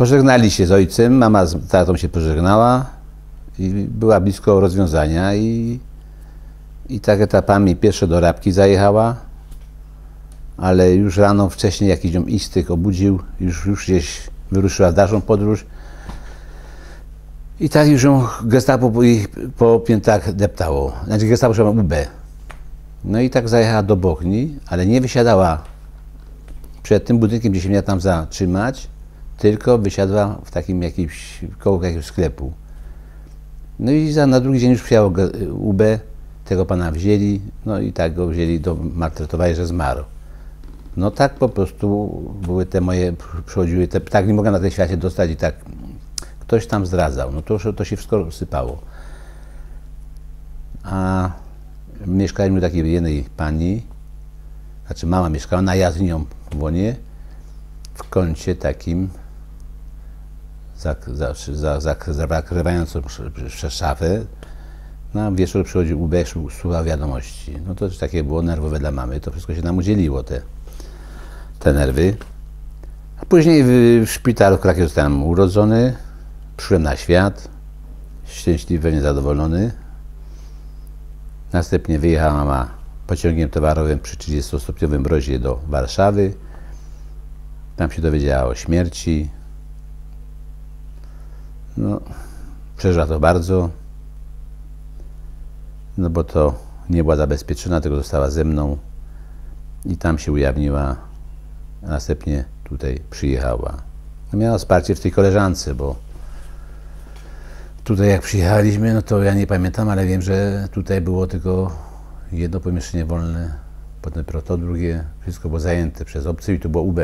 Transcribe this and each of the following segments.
Pożegnali się z ojcem, mama z tatą się pożegnała i była blisko rozwiązania i, i tak etapami pierwsze do Rabki zajechała, ale już rano wcześniej jakiś ją instynkt obudził, już, już gdzieś wyruszyła w dalszą podróż. I tak już ją gestapo po, po piętach deptało, znaczy gestapo trzeba UB. No i tak zajechała do Bochni, ale nie wysiadała przed tym budynkiem, gdzie się miała tam zatrzymać, tylko wysiadła w takim jakimś, koło jakiegoś sklepu. No i za, na drugi dzień już przyjęło ge- UB, tego pana wzięli, no i tak go wzięli, do maltretowali, że zmarł. No tak po prostu były te moje, przychodziły, te, tak nie mogłem na tym świecie dostać i tak ktoś tam zdradzał. No to, to się wszystko sypało. A mieszkaliśmy u takiej jednej pani, znaczy mama mieszkała, na ja z nią w łonie, w kącie takim zak, za, za, za, zakrywającą przez szafę. Na wieczór przychodził UB, słuchał wiadomości. No to takie było nerwowe dla mamy. To wszystko się nam udzieliło, te, te nerwy. A później w, w szpitalu w Krakowie zostałem urodzony. Przyszedłem na świat. Szczęśliwy, niezadowolony. Następnie wyjechała mama pociągiem towarowym przy 30-stopniowym mrozie do Warszawy. Tam się dowiedziała o śmierci. No, przeżyła to bardzo, no bo to nie była zabezpieczona, tylko została ze mną i tam się ujawniła, a następnie tutaj przyjechała. No miała wsparcie w tej koleżance, bo tutaj jak przyjechaliśmy, no to ja nie pamiętam, ale wiem, że tutaj było tylko jedno pomieszczenie wolne, potem to drugie, wszystko było zajęte przez obcy i to było UB.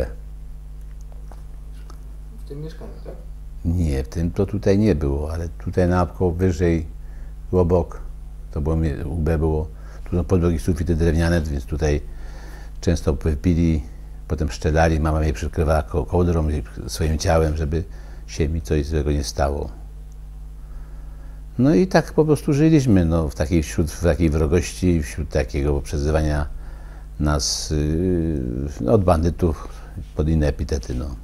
W tym mieszkaniu, tak? Nie, w tym to tutaj nie było, ale tutaj na apko wyżej, obok, to było, UB było, tu są podłogi sufity drewniane, więc tutaj często wypili, potem szczelali, mama mnie przykrywała ko- kołdrą swoim ciałem, żeby się mi coś złego nie stało. No i tak po prostu żyliśmy, no, w takiej, wśród, w takiej wrogości, wśród takiego przezywania nas yy, od bandytów pod inne epitety, no.